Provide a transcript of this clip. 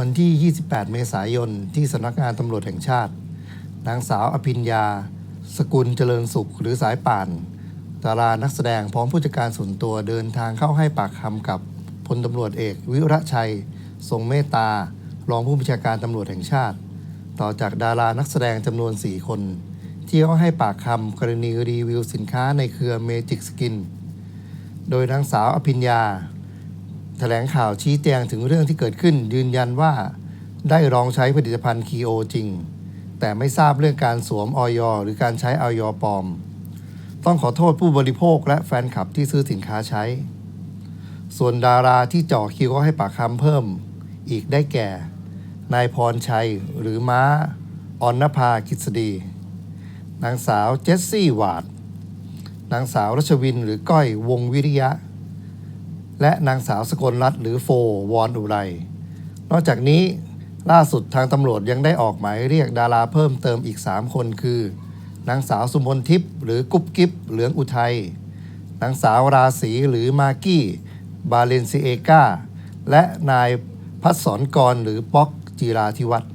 วันที่ 28 เมษายน ที่สำนักงานตำรวจแห่งชาติ นางสาวอภิญญา สกุลเจริญสุขหรือสายป่าน ดารานักแสดงพร้อมผู้จัดการส่วนตัวเดินทางเข้าให้ปากคำกับพลตำรวจเอก วิระชัย ทรงเมตตา รองผู้บัญชาการตำรวจแห่งชาติ ต่อจากดารานักแสดงจำนวน 4 คน ที่เข้าให้ปากคำกรณีรีวิวสินค้าในเครือเมจิกสกิน โดยนางสาวอภิญญา ถลงข่าวชี้แจงถึงเรื่องที่เกิดขึ้น ยืนยันว่าได้ลองใช้ผลิตภัณฑ์คีโอจริง แต่ไม่ทราบเรื่องการสวมออยหรือการใช้ออยปลอม ต้องขอโทษผู้บริโภคและแฟนคลับที่ซื้อสินค้าใช้ ส่วนดาราที่เจ่อคิวก็ให้ปากคำเพิ่ม อีกได้แก่ นายพรชัยหรือม้าออนนภากิษฎีนางสาวเจสซี่วาด นางสาวรัชวินหรือก้อยวงวิริยะ และนางสาวสกลรัตน์หรือโฟวอนอุไร นอกจากนี้ล่าสุดทางตำรวจยังได้ออกหมายเรียกดาราเพิ่มเติมอีก 3 คนคือ นางสาวสุมนทิพย์หรือกุ๊บกิ๊บเหลืองอุทัย นางสาวราศีหรือมากี้ บาเลนซิเอกาและนายพัศสรกรหรือป๊อกจีราธิวัฒน์